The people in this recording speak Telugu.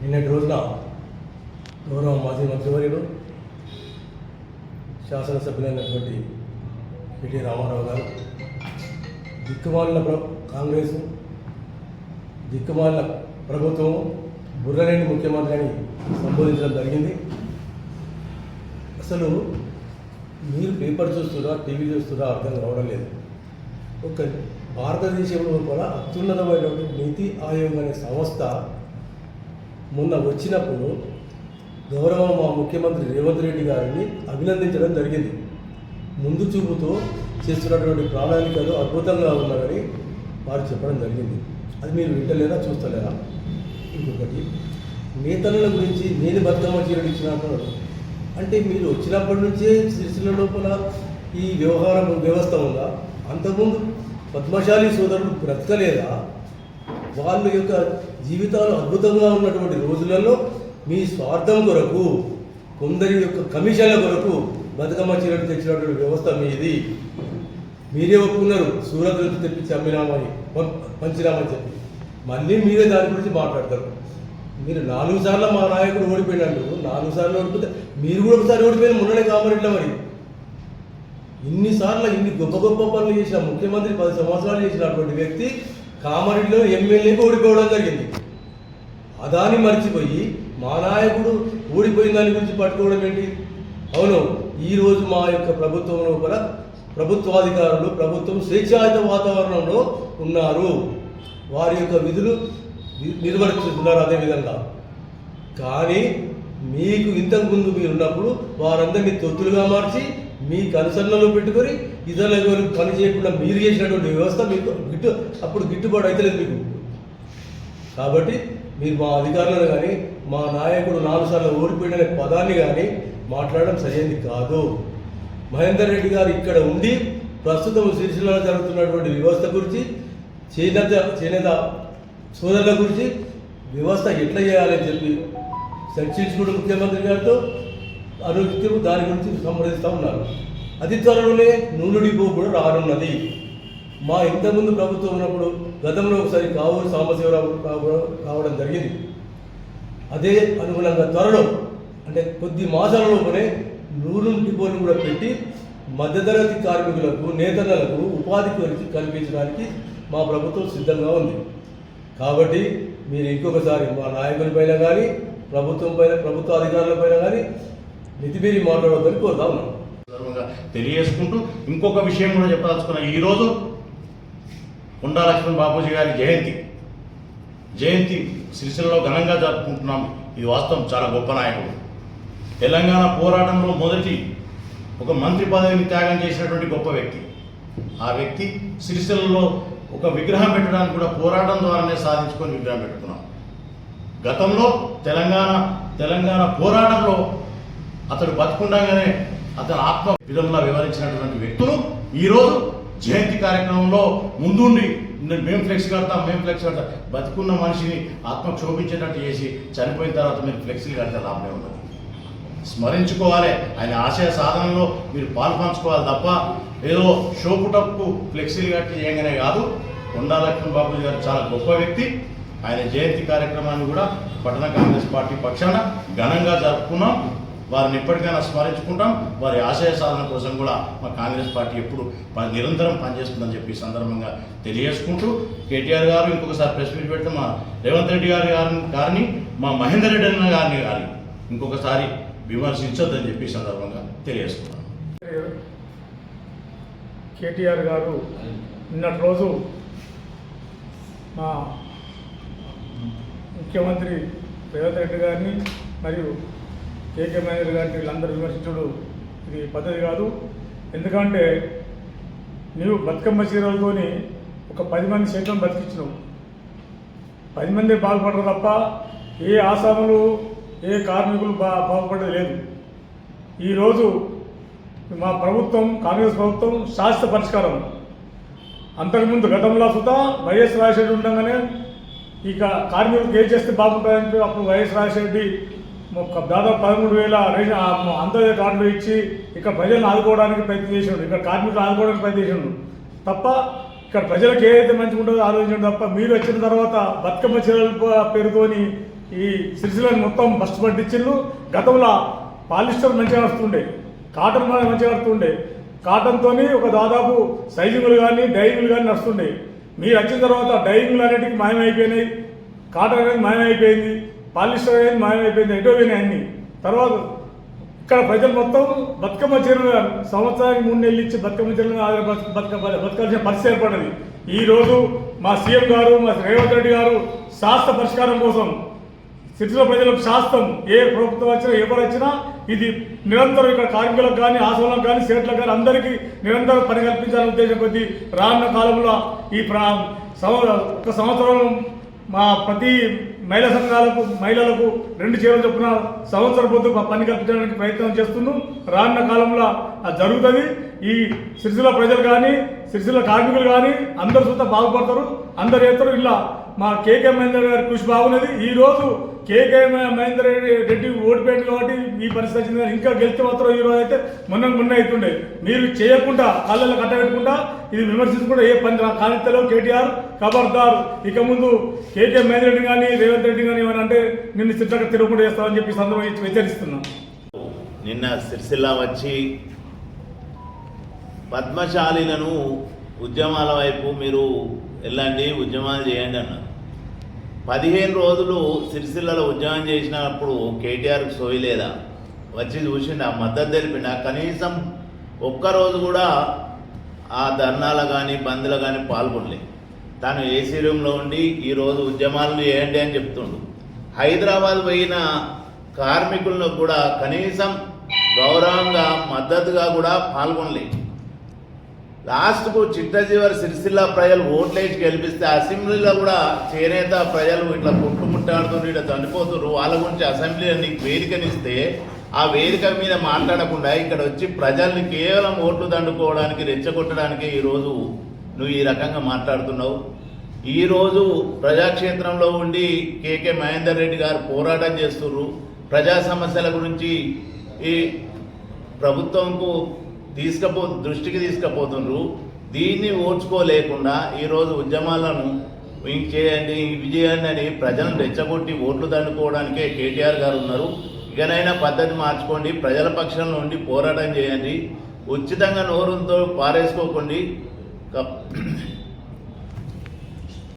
నిన్నటి రోజున గౌరవ మాజీ మంత్రివర్యుడు శాసనసభ్యులైనటువంటి పిటి రామారావు గారు దిక్కుమాలిన ప్ర కాంగ్రెస్ దిక్కుమాలిన ప్రభుత్వం బుర్రలేని ముఖ్యమంత్రి అని సంబోధించడం జరిగింది. అసలు మీరు పేపర్ చూస్తున్నా టీవీ చూస్తున్నా అర్థం కావడం లేదు. ఒక భారతదేశంలో కూడా అత్యున్నతమైనటువంటి నీతి ఆయోగ్ అనే సంస్థ మొన్న వచ్చినప్పుడు గౌరవ మా ముఖ్యమంత్రి రేవంత్ రెడ్డి గారిని అభినందించడం జరిగింది. ముందు చూపుతో చేస్తున్నటువంటి ప్రణాళికలు అద్భుతంగా ఉన్నారని వారు చెప్పడం జరిగింది. అది మీరు వింటలేదా చూస్తలేదా? ఇంకొకటి నేతల గురించి నేను బతుకమ్మ చీరలు ఇచ్చినప్పుడు అంటే మీరు వచ్చినప్పటి నుంచే సిరిసిల్ల లోపల ఈ వ్యవహారం వ్యవస్థ ఉందా? అంతకుముందు పద్మశాలి సోదరుడు బ్రతకలేదా? వాళ్ళ యొక్క జీవితాలు అద్భుతంగా ఉన్నటువంటి రోజులలో మీ స్వార్థం కొరకు కొందరి యొక్క కమిషన్ల కొరకు బతుకమ్మ చీరలు తెచ్చినటువంటి వ్యవస్థ మీది. మీరే ఒప్పుకున్నారు సూరత్ నుంచి తెప్పించి అమ్మినామని పం- పంచినామని చెప్పి. మళ్ళీ మీరే దాని గురించి మాట్లాడతారు. మీరు నాలుగు సార్లు మా నాయకుడు ఓడిపోయినాడు నాలుగు సార్లు ఓడిపోతే మీరు కూడా ఒకసారి ఓడిపోయిన మొన్ననే కామరెడ్ల మరి. ఇన్నిసార్లు ఇన్ని గొప్ప గొప్ప పనులు చేసిన ముఖ్యమంత్రి పది సంవత్సరాలు చేసినటువంటి వ్యక్తి కామారెడ్డిలో ఎమ్మెల్యేకి ఓడిపోవడం జరిగింది. అదాన్ని మర్చిపోయి మా నాయకుడు ఓడిపోయిన దాని గురించి పట్టుకోవడం ఏంటి? అవును ఈరోజు మా యొక్క ప్రభుత్వం లోపల ప్రభుత్వాధికారులు ప్రభుత్వం స్వేచ్ఛాయుత వాతావరణంలో ఉన్నారు. వారి యొక్క విధులు ని- నిర్వర్తిస్తున్నారు అదేవిధంగా కానీ మీకు ఇంతకుముందు మీరు ఉన్నప్పుడు వారందరినీ తొత్తులుగా మార్చి మీ కనుసన్నలో పెట్టుకొని ఇతరులకు పని చేయకుండా మీరు చేసినటువంటి వ్యవస్థ మీకు గిట్టు అప్పుడు గిట్టుబాటు అయితే మీకు. కాబట్టి మీరు మా అధికారులను కానీ మా నాయకుడు నాలుగు సార్లు ఓడిపోయిన పదాన్ని కానీ మాట్లాడడం సరైనది కాదు. మహేందర్ రెడ్డి గారు ఇక్కడ ఉండి ప్రస్తుతం సిరిసిల్లలో జరుగుతున్నటువంటి వ్యవస్థ గురించి చేనేత చేనేత సోదరుల గురించి వ్యవస్థ ఎట్లా చేయాలని చెప్పి చర్చించుకుంటూ ముఖ్యమంత్రి గారితో ఆరోగ్యం దాని గురించి సంప్రదిస్తూ ఉన్నారు. అతి త్వరలోనే నూనె డిపో కూడా రానున్నది. మా ఇంతకుముందు ప్రభుత్వం ఉన్నప్పుడు గతంలో ఒకసారి కావూరు సాంబశివరావు కావడం రావడం జరిగింది. అదే అనుగుణంగా త్వరలో అంటే కొద్ది మాసాలలోనే నూనె డిపోను కూడా పెట్టి మధ్యతరగతి కార్మికులకు నేతలకు ఉపాధి కొరికి కల్పించడానికి మా ప్రభుత్వం సిద్ధంగా ఉంది. కాబట్టి మీరు ఇంకొకసారి మా నాయకులపైన కానీ ప్రభుత్వం పైన ప్రభుత్వ అధికారుల పైన కానీ మితిమీరి మాట్లాడవద్దని కోరుతా ఉన్నాం. తెలియజేసుకుంటూ ఇంకొక విషయం కూడా చెప్పదలుచుకున్నా. ఈరోజు కొండా లక్ష్మణ్ బాపూజీ గారి జయంతి. జయంతి సిరిసిల్లలో ఘనంగా జరుపుకుంటున్నాం. ఇది వాస్తవం. చాలా గొప్ప నాయకుడు. తెలంగాణ పోరాటంలో మొదటి ఒక మంత్రి పదవిని త్యాగం చేసినటువంటి గొప్ప వ్యక్తి. ఆ వ్యక్తి సిరిసిల్లలో ఒక విగ్రహం పెట్టడానికి కూడా పోరాటం ద్వారానే సాధించుకొని విగ్రహం పెట్టుకున్నాం. గతంలో తెలంగాణ తెలంగాణ పోరాటంలో అతడు బతుకుండగానే అతని ఆత్మ విధంగా వివరించినటువంటి వ్యక్తులు ఈరోజు జయంతి కార్యక్రమంలో ముందుండి మేము ఫ్లెక్స్ కడతాం మేము ఫ్లెక్స్ కడతాం. బతుకున్న మనిషిని ఆత్మ క్షోభించేటట్టు చేసి చనిపోయిన తర్వాత మీరు ఫ్లెక్సీలు కడితే లాభమే ఉండదు. స్మరించుకోవాలి. ఆయన ఆశయ సాధనలో మీరు పాల్పంచుకోవాలి తప్ప ఏదో షోపుటప్పు ఫ్లెక్సీలు కట్టి చేయగానే కాదు. కొండా లక్ష్మణ్ బాబు గారు చాలా గొప్ప వ్యక్తి. ఆయన జయంతి కార్యక్రమాన్ని కూడా పట్టణ కాంగ్రెస్ పార్టీ పక్షాన ఘనంగా జరుపుకున్నాం. వారిని ఎప్పటికైనా స్మరించుకుంటాం. వారి ఆశయ సాధన కోసం కూడా మా కాంగ్రెస్ పార్టీ ఎప్పుడు నిరంతరం పనిచేస్తుందని చెప్పి సందర్భంగా తెలియజేసుకుంటూ కేటీఆర్ గారు ఇంకొకసారి ప్రెస్ మీట్ పెడితే మా రేవంత్ రెడ్డి గారి గారిని గారిని మా మహేందర్ రెడ్డి అన్న గారిని గారి ఇంకొకసారి విమర్శించొద్దని చెప్పి సందర్భంగా తెలియజేసుకున్నాం కేటీఆర్ గారు నిన్నటి రోజు మా ముఖ్యమంత్రి రేవంత్ రెడ్డి గారిని మరియు కేకే మహేంద్ర గారికి వీళ్ళందరూ విమర్శించడు ఇది పద్ధతి కాదు. ఎందుకంటే నీవు బతుకమ్మ చీరలతోని ఒక పది మంది సైతం బతికించినావు పది మంది బాగుపడరు తప్ప ఏ ఆసాములు ఏ కార్మికులు బా బాగుపడేది లేదు. ఈరోజు మా ప్రభుత్వం కాంగ్రెస్ ప్రభుత్వం శాశ్వత పరిష్కారం. అంతకుముందు గతంలో సుతా వైఎస్ రాజశేఖర్ ఉండగానే ఇక కార్మికులకు ఏం చేస్తే బాగుంటుందంటే అప్పుడు వైఎస్ రాజశేఖరెడ్డి దాదాపు పదమూడు వేల రేషన్ ఆ అంత్యోదయ కార్డులు ఇచ్చి ఇక్కడ ప్రజలను ఆదుకోవడానికి ప్రయత్నం చేసిండు ఇక్కడ కార్మికులు ఆదుకోవడానికి ప్రయత్నం చేసిండు తప్ప ఇక్కడ ప్రజలకు ఏదైతే మంచిగా ఉంటుందో ఆలోచించడం తప్ప మీరు వచ్చిన తర్వాత బతుకమ్మ చీరల పేరుతోని ఈ సిరిసిలను మొత్తం బస్సు పట్టించిండ్రు గతంలో పాలిస్టర్ మంచిగా నడుస్తుండే కాటన్ మన మంచిగా నడుస్తుండే. కాటన్తో ఒక దాదాపు సైజింగ్లు కానీ డైయింగ్లు కానీ నడుస్తుండే. మీరు వచ్చిన తర్వాత డైయింగ్లు అనేటివి మాయమైపోయినాయి. కాటన్ అనేది మాయమైపోయింది. పాలిస్టర్ అనేది మాయమైపోయింది ఎటో పోయినాయి అన్ని. తర్వాత ఇక్కడ ప్రజలు మొత్తం బతుకమ్మ చీరలు సంవత్సరానికి మూడు నెలలు ఇచ్చి బతుకమ్మ చీరలు ఆధార బతుక బతకాల్సిన పరిస్థితి ఏర్పడింది. ఈరోజు మా సీఎం గారు మా రేవంత్ రెడ్డి గారు శాస్త్ర పరిష్కారం కోసం సిటీలో ప్రజలకు శాస్త్రం ఏ ప్రభుత్వం వచ్చినా ఎవరు వచ్చినా ఇది నిరంతరం ఇక్కడ కార్మికులకు కానీ ఆశలకు కానీ సేట్లకు కానీ అందరికీ నిరంతరం పని కల్పించాలనే ఉద్దేశం కొద్దీ రానున్న కాలంలో ఈ ప్రా ఒక సంవత్సరం మా ప్రతి మహిళా సంఘాలకు మహిళలకు రెండు చీరలు చొప్పున సంవత్సర పొద్దు పని కల్పించడానికి ప్రయత్నం చేస్తున్నాం రానున్న కాలంలో అది జరుగుతుంది. ఈ సిరిసిల్ల ప్రజలు కానీ సిరిసిల్ల కార్మికులు కానీ అందరు సొంత బాగుపడతారు. అందరు చేస్తారు. ఇలా మా కేకే మహేందర్ గారి కృషి బాగున్నది. ఈ రోజు కేకే మహేందర్ రెడ్డి రెడ్డి ఓడిపోయింది కాబట్టి ఈ పరిస్థితి వచ్చింది. కానీ ఇంకా గెలిస్తే మాత్రం ఈ రోజు అయితే మొన్న మొన్న అవుతుండే. మీరు చేయకుండా కాళ్ళలో కట్టబెట్టకుండా ఇది విమర్శించకుండా ఏ పని రా- కానిత్తలో కేటీఆర్ ఖబర్దార్ ఇక ముందు కేకే మహేందర్ రెడ్డి కానీ రేవంత్ రెడ్డి కానీ ఏమని అంటే నిన్ను చిట్టగా తిరగకుండా చేస్తామని చెప్పి ఈ సందర్భంగా హెచ్చరిస్తున్నా. నిన్న సిరిసిల్ల వచ్చి పద్మశాలీలను ఉద్యమాల వైపు మీరు వెళ్ళండి ఉద్యమాలు చేయండి అన్నారు. పదిహేను రోజులు సిరిసిల్లలో ఉద్యమం చేసినప్పుడు కేటీఆర్కి సోయలేదా వచ్చి చూసిండు ఆ మద్దతు తెలిపిండు. కనీసం ఒక్కరోజు కూడా ఆ ధర్నాలు కానీ బంద్లు కానీ పాల్గొనలే. తాను ఏసీ రూమ్లో ఉండి ఈరోజు ఉద్యమాలను చేయండి అని చెప్తుండు. హైదరాబాద్ పోయిన కార్మికులను కూడా కనీసం గౌరవంగా మద్దతుగా కూడా పాల్గొనలేదు లాస్ట్కు చిట్టజీవర్ సిరిసిల్ల ప్రజలు ఓట్లేసి గెలిపిస్తే అసెంబ్లీలో కూడా చేనేత ప్రజలు ఇట్లా కొట్టుముట్టాడుతుండ్రు ఇట్లా చనిపోతున్నారు. వాళ్ళ గురించి అసెంబ్లీ నీకు వేదికనిస్తే ఆ వేదిక మీద మాట్లాడకుండా ఇక్కడ వచ్చి ప్రజల్ని కేవలం ఓట్లు దండుకోవడానికి రెచ్చగొట్టడానికి ఈరోజు నువ్వు ఈ రకంగా మాట్లాడుతున్నావు. ఈరోజు ప్రజాక్షేత్రంలో ఉండి కేకే మహేందర్ రెడ్డి గారు పోరాటం చేస్తున్నారు. ప్రజా సమస్యల గురించి ఈ ప్రభుత్వంకు తీసుకపో దృష్టికి తీసుకుపోతుండ్రు. దీన్ని ఓర్చుకోలేకుండా ఈరోజు ఉద్యమాలను ఇవి చేయండి ఇవి చేయండి అని ప్రజలను రెచ్చగొట్టి ఓట్లు దండుకోవడానికే కేటీఆర్ గారు ఉన్నారు. ఇకనైనా పద్ధతి మార్చుకోండి ప్రజల పక్షంలో ఉండి పోరాటం చేయండి. ఉచితంగా నోరుతో పారేసుకోకండి.